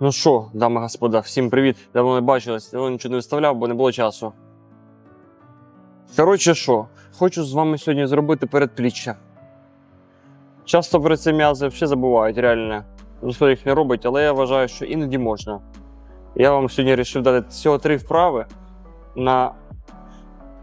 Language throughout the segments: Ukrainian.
Ну що, дами господа, всім привіт. Давно не бачились, давно нічого не виставляв, бо не було часу. Коротше, що, хочу з вами сьогодні зробити передпліччя. Часто про це м'язи ще забувають, реально. Ніхто їх не робить, але я вважаю, що іноді можна. Я вам сьогодні вирішив дати всього три вправи на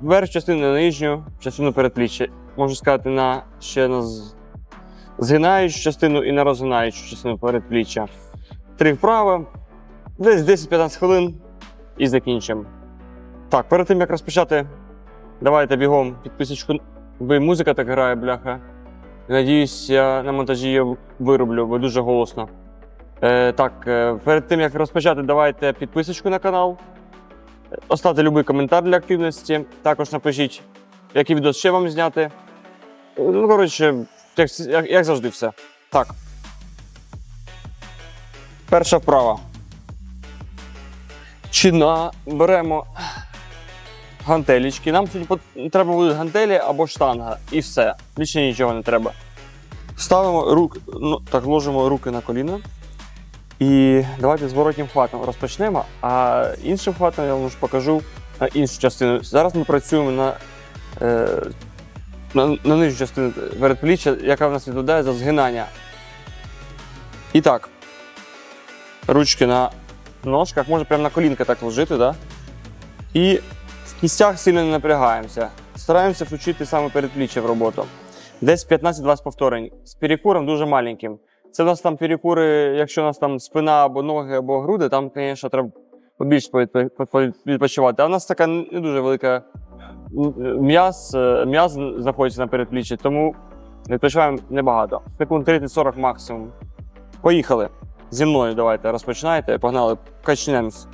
верх частину, на нижню частину передпліччя. Можу сказати, на ще на згинаючу частину і на розгинаючу частину передпліччя. Три вправи, десь 10-15 хвилин і закінчимо. Так, перед тим як розпочати, давайте бігом підписочку. Бо музика так грає, бляха. Надіюсь, я на монтажі її вироблю, бо дуже голосно. Е, так, е, перед тим як розпочати, давайте підписочку на канал. Оставте будь-який коментар для активності. Також напишіть, який відео ще вам зняти. Ну, коротше, як, як завжди, все. Так. Перша вправа. Чина беремо гантелічки. Нам сьогодні треба будуть гантелі або штанга. І все. Більше нічого не треба. Ставимо рук, ну, так, ложимо руки на коліна. І давайте зворотнім хватом розпочнемо, а іншим хватом я вам покажу на іншу частину. Зараз ми працюємо на, е, на, на нижню частину передпліччя, яка в нас відповідає за згинання. І так, ручки на ножках, може прямо на колінка так ложити, да? І в кістях сильно не напрягаємося. Стараємося включити саме передпліччя в роботу. Десь 15-20 повторень. З перекуром дуже маленьким. Це в нас там перекури, якщо у нас там спина або ноги, або груди, там, звісно, треба по- відпочивати. А в нас така не дуже велика м'яз, е, м'яз знаходиться на передпліччі, тому відпочиваємо небагато. Секунд 30-40 максимум. Поїхали. Зі мною давайте розпочинайте. Погнали, качнемось.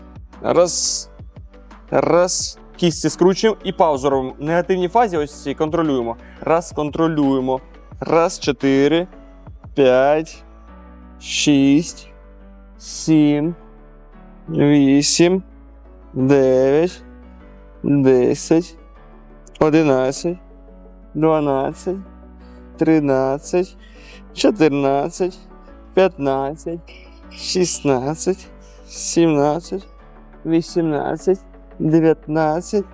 Раз. Раз. Кісті скручуємо і паузу робимо. В негативній фазі ось ці контролюємо. Раз, контролюємо. Раз, чотири, п'ять, шість, сім, вісім, дев'ять, десять, одинадцять, дванадцять, тринадцять, чотирнадцять. 15, 16, 17, 18, 19,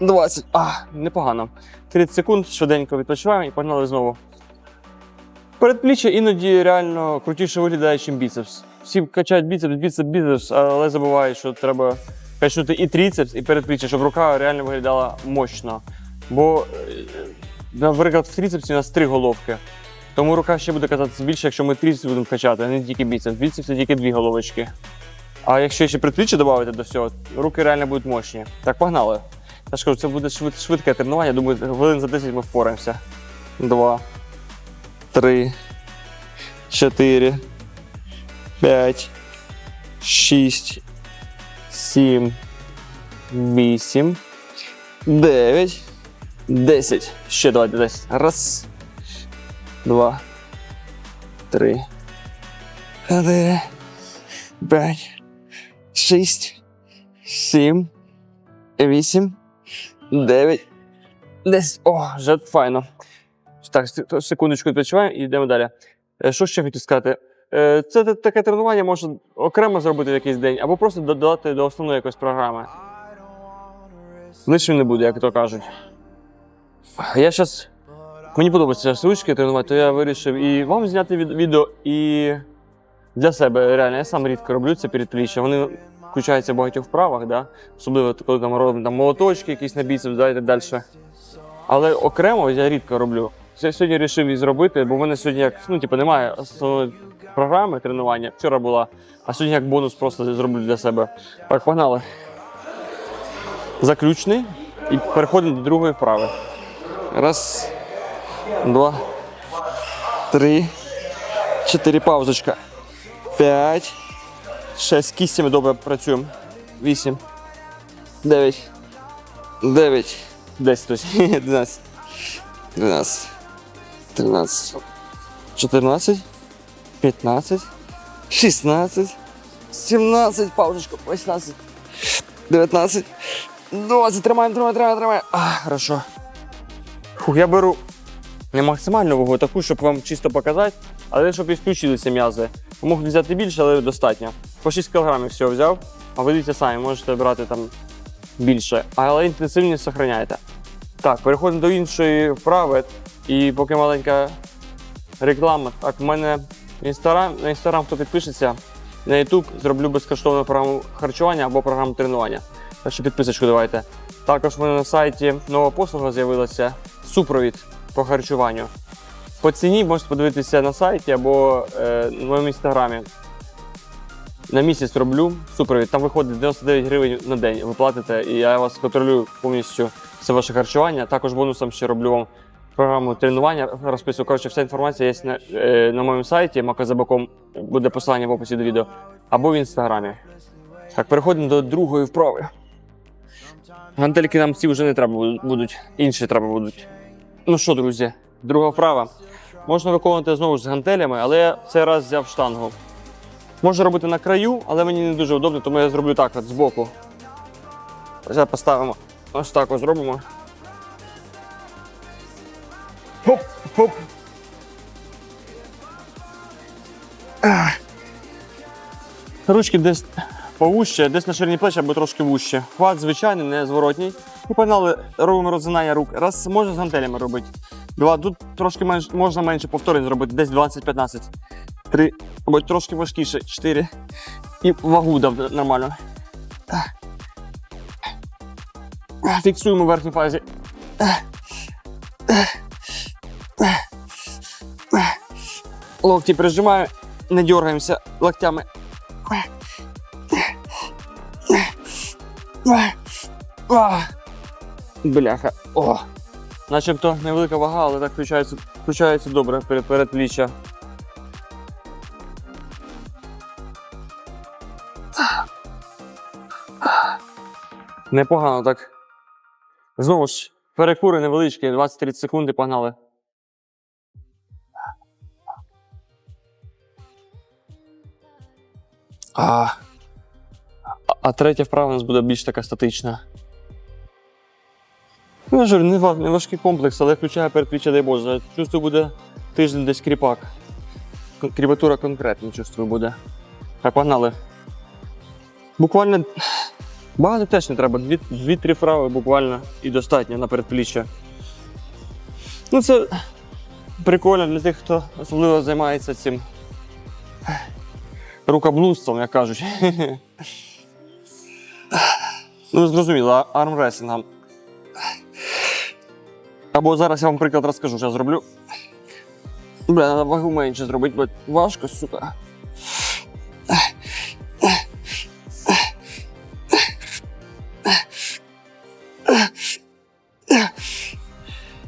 20. А, непогано. 30 секунд, швиденько відпочиваємо і погнали знову. Передпліччя іноді реально крутіше виглядає, ніж біцепс. Всі качають біцепс, біцепс, біцепс, але забувають, що треба качнути і трицепс, і передпліччя, щоб рука реально виглядала мощно. Бо, е, наприклад, в трицепсі у нас три головки. Тому рука ще буде казатися більше, якщо ми трицепс будемо качати, а не тільки біцепс. Біцепс це тільки дві головочки. А якщо ще предпліччя додати до всього, руки реально будуть мощні. Так, погнали. Я ж кажу, це буде швид, швидке тренування. Думаю, хвилин за 10 ми впораємося. Два, три, чотири, п'ять, шість, сім, вісім, дев'ять, десять. Ще давайте десять. Раз два, три, чотири, п'ять, шість, сім, вісім, дев'ять, десять. О, вже файно. Так, секундочку відпочиваємо і йдемо далі. Е, Що ще хотів сказати? Е, Це таке тренування можна окремо зробити в якийсь день, або просто додати до основної якоїсь програми. Лишнім не буде, як то кажуть. Я зараз Мені подобається зараз ручки тренувати, то я вирішив і вам зняти від- відео, і для себе реально. Я сам рідко роблю це передпліччя. Вони включаються в багатьох вправах, да? особливо коли там робимо там, молоточки, якісь на біцепс, да, і так далі. Але окремо я рідко роблю. Я сьогодні вирішив і зробити, бо в мене сьогодні як ну, типу, немає основної програми тренування. Вчора була, а сьогодні як бонус просто зроблю для себе. Так, погнали. Заключний і переходимо до другої вправи. Раз два, три, чотири, паузочка. П'ять, шесть. Кістями добре працюємо. Вісім, дев'ять, дев'ять, десять, одинадцять, дванадцять, тринадцять, чотирнадцять, п'ятнадцять, шістнадцять, сімнадцять, паузочка, вісімнадцять, дев'ятнадцять, двадцять. Тримаємо, тримаємо, тримаємо, тримаємо. А, хорошо. Фух, я беру не максимальну вагу, таку, щоб вам чисто показати, але щоб і включилися м'язи. Можуть взяти більше, але достатньо. по 6 кг всього взяв, а ви дивіться самі, можете брати там більше, але інтенсивність зберігайте. Так, переходимо до іншої вправи. І поки маленька реклама. Так, в мене інстаграм, на інстаграм, хто підпишеться, на YouTube зроблю безкоштовну програму харчування або програму тренування. Так що підписочку давайте. Також в мене на сайті нова послуга з'явилася супровід по харчуванню. По ціні можете подивитися на сайті або е, в моєму інстаграмі. На місяць роблю супровід. Там виходить 99 гривень на день. Ви платите, і я вас контролюю повністю все ваше харчування. Також бонусом ще роблю вам програму тренування. Розписую. Коротше, вся інформація є на, е, на моєму сайті. Маказабаком буде посилання в описі до відео, або в інстаграмі. Так, переходимо до другої вправи. Гантельки нам ці вже не треба будуть, інші треба будуть. Ну що, друзі, друга вправа. Можна виконувати знову ж з гантелями, але я цей раз взяв штангу. Можна робити на краю, але мені не дуже удобно, тому я зроблю так от збоку. Зараз поставимо. Ось так ось зробимо. Хоп, хоп. Ручки десь повуще, десь на ширині плеча або трошки вуще. Хват звичайний, не зворотній. І погнали, робимо розгинання рук. Раз можна з гантелями робити. Два. Тут трошки менш, можна менше повторень зробити, десь 20-15. Три, або трошки важкіше. Чотири. І вагу дав нормально. Фіксуємо в верхній фазі. Локті прижимаю, не дергаємося локтями. Бляха. О! Начебто невелика вага, але так включається, включається добре перед передпліччя. Непогано так. Знову ж, перекури невеличкі, 20-30 секунд і погнали. А, а третя вправа у нас буде більш така статична. Ну, я ж не, ва- не важкий комплекс, але включає передпліччя, дай Боже. Чувствую, буде тиждень десь кріпак. Кріпатура конкретна, чувствую, буде. Так, погнали. Буквально багато теж не треба. Дві- Дві-три вправи буквально і достатньо на передпліччя. Ну, це прикольно для тих, хто особливо займається цим рукоблудством, як кажуть. ну, зрозуміло, армресингом. Або зараз я вам приклад розкажу, що я зроблю. Бля, треба вагу менше зробити, бо важко, сука.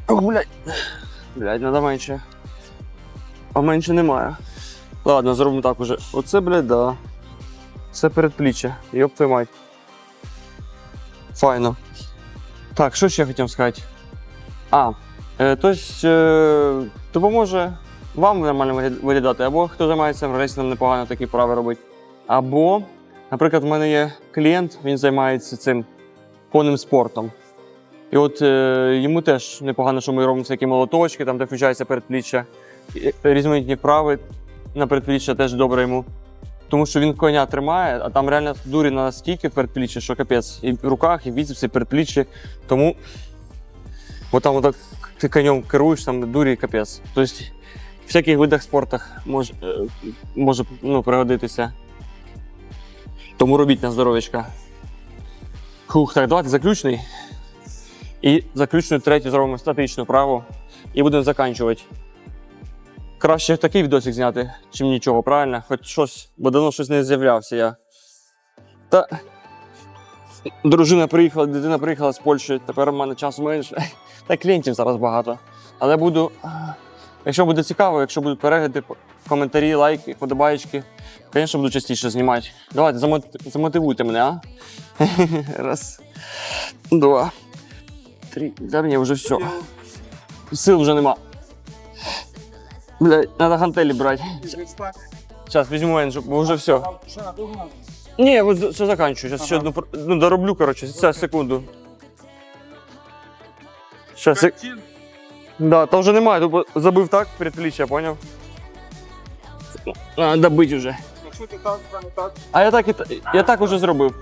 О. Блядь, треба менше. А менше немає. Ладно, зробимо так уже. Оце, блядь, да. Це передпліччя. Йоп твою мать. Файно. Так, що ще я хотів сказати? А, е, тобто е, допоможе вам нормально виглядати, або хто займається рейсингом непогано такі вправи робить. Або, наприклад, в мене є клієнт, він займається цим конним спортом. І от е, йому теж непогано, що ми робимо всякі молоточки, там де включається передпліччя, І різноманітні вправи на передпліччя теж добре йому. Тому що він коня тримає, а там реально дурі настільки передпліччя, що капець. І в руках, і біцепсі, і передпліччі. Тому Бо там отак ти конем керуєш, там дурі капець. Тобто в всяких видах спортах може, може ну, пригодитися. Тому робіть на здоров'ячка. Хух, так, давайте заключний. І заключну третю зробимо статичну праву. І будемо заканчувати. Краще такий відосик зняти, чим нічого, правильно? Хоч щось, бо давно щось не з'являвся я. Та дружина приїхала, дитина приїхала з Польщі, тепер в мене часу менше. Та клієнтів зараз багато. Але буду. Якщо буде цікаво, якщо будуть перегляди, коментарі, лайки, подобаєчки, звісно, буду частіше знімати. Давайте замотивуйте мене, а? Раз, два, три. Да мені вже все. Сил вже нема. Блядь, треба гантелі брати. Зараз візьму іншу, бо вже все. Ні, от все заканчую. Зараз ще одну пр- ну, дороблю, коротше, це секунду. Щас, сек... Да, та вже немає, тут забив так передпліччя, поняв? Надо добити вже. якщо ти так, то так. А я так і я так уже зробив.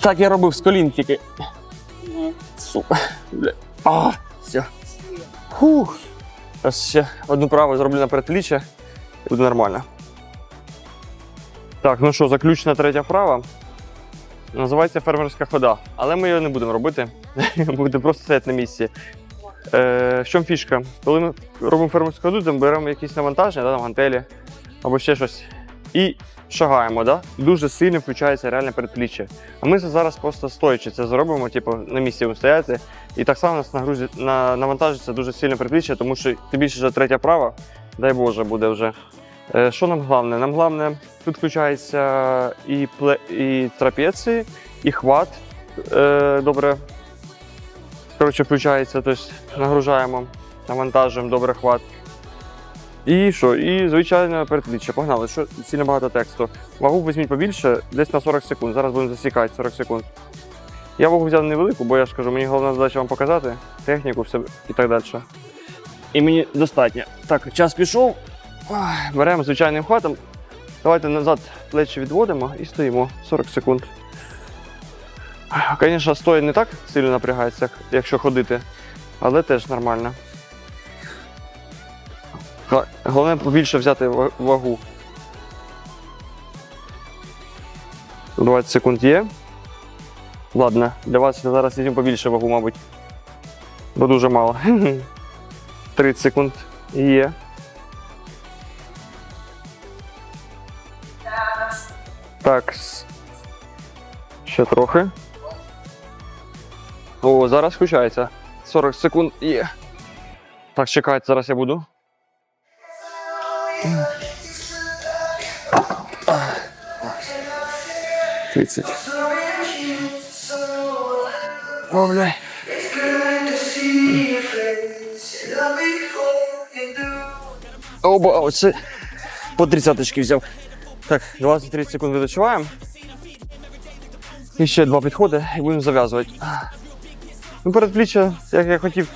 Так я робив з колін тільки. Сука. Бля. А, все. Фух. Зараз ще одну праву зроблю на передпліччя і буде нормально. Так, ну що, заключна третя вправа. Називається фермерська хода, але ми її не будемо робити. Буде просто стояти на місці. Е, в чому фішка? Коли ми робимо фермерську ходу, то беремо якісь навантаження, да, там гантелі або ще щось. І шагаємо, да? дуже сильно включається реальне передпліччя. А ми це зараз просто стоячи це зробимо, типу, на місці стояти. І так само нас нагрузить, на, навантажиться дуже сильно передпліччя, тому що тим більше вже третя права, дай Боже, буде вже. Е, що нам головне? Нам головне, тут включається і, пле, і трапеції, і хват. Е, добре. Коротше, включається, тобто нагружаємо, навантажуємо добре хват. І що? І звичайно передпліччя. Погнали, що сильно багато тексту. Вагу візьміть побільше, десь на 40 секунд. Зараз будемо засікати 40 секунд. Я вагу взяв невелику, бо я ж кажу, мені головна задача вам показати техніку все і так далі. І мені достатньо. Так, час пішов. Беремо звичайним хватом. Давайте назад плечі відводимо і стоїмо 40 секунд. Звісно, стоїть не так сильно напрягається, якщо ходити, але теж нормально. Головне побільше взяти вагу. 20 секунд є. Ладно, для вас я зараз візьму побільше вагу, мабуть. Бо дуже мало. 30 секунд є. Так. Ще трохи. О, зараз включається. 40 секунд є. Так, чекайте, зараз я буду. Тридцять. О, бля. Оба, оце по тридцяточки взяв. Так, 20-30 секунд відпочиваємо. І ще два підходи і будемо зав'язувати. Ну, передпліччя, як я хотів,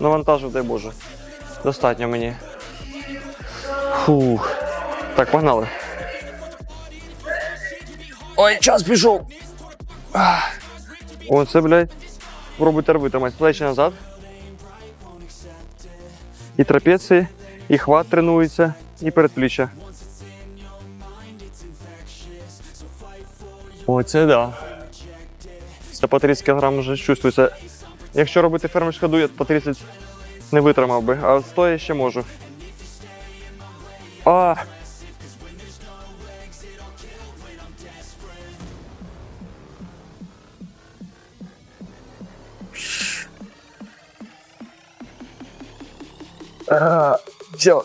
навантажив, дай Боже. Достатньо мені. Фух. Так, погнали. Ой, час пішов. Це, блядь. Пробуйте витримати. Плечі назад. І трапеції, і хват тренується, і передпліччя. О, це да. Це по 30 кг вже чувствується. Якщо робити фермерську ходу, я по 30 не витримав би, а стоя ще можу. А. А, все.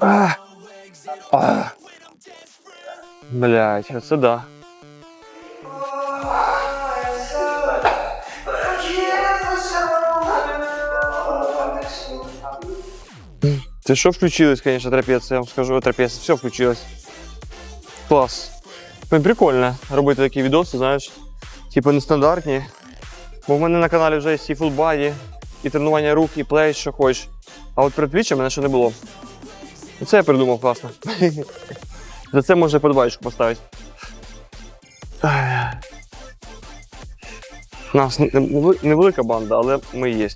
А. А. Блять, це да. Це що включилось, конечно, трапеція, я вам скажу, трапеція, все включилось. Клас. Прикольно робити такі відоси, знаєш, типу нестандартні. Бо в мене на каналі вже є і фулбаді, і тренування рук, і плей, що хочеш. А от передпліччя мене ще не було. І Це я придумав класно. За це можна подбаєчку поставити. У нас не- не- невелика банда, але ми є.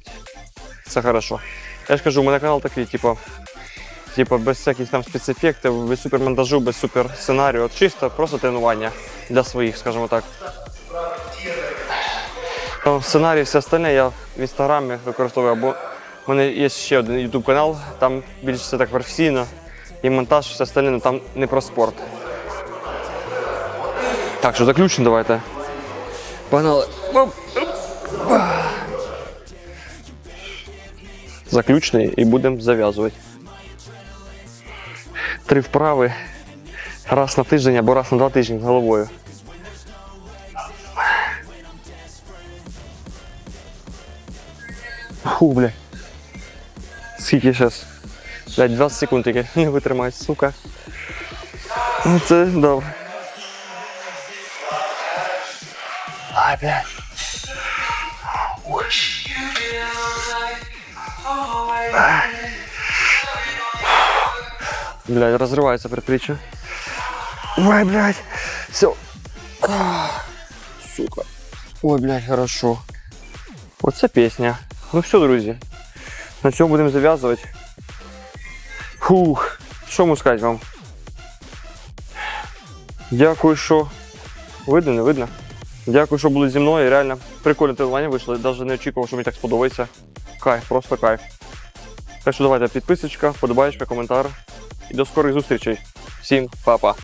Це хорошо. Я ж кажу, у мене канал такий, типу, типу, без всяких там спецефектів, без супермонтажу, без супер сценарію. Чисто просто тренування для своїх, скажімо так. Там сценарій, все остальне я в інстаграмі використовую, або в мене є ще один YouTube канал, там більш все так професійно. І монтаж, все остальне, ну там не про спорт. Так, що заключимо давайте. Погнали. Заключний і будемо зав'язувати. Три вправи. Раз на тиждень або раз на два тижні головою. Фу, бля. Скільки зараз? Блядь, 20 секунд тільки не витримай, сука. Ну це добре. Ай, блядь. Ух. Блядь, разрывается предплечье. Ой, блядь. Все. Сука. Ой, блядь, хорошо. Оце пісня. Ну все, друзі. На цьому будемо зав'язувати. Фух. Що можу сказати вам? Дякую, що. Видно, не видно. Дякую, що були зі мною. Реально прикольне тренування вийшло. Навіть не очікував, що мені так сподобається. Кайф, просто кайф. Так що давайте підписочка, подобаєчка, коментар. І до скорих зустрічей. Всім па-па.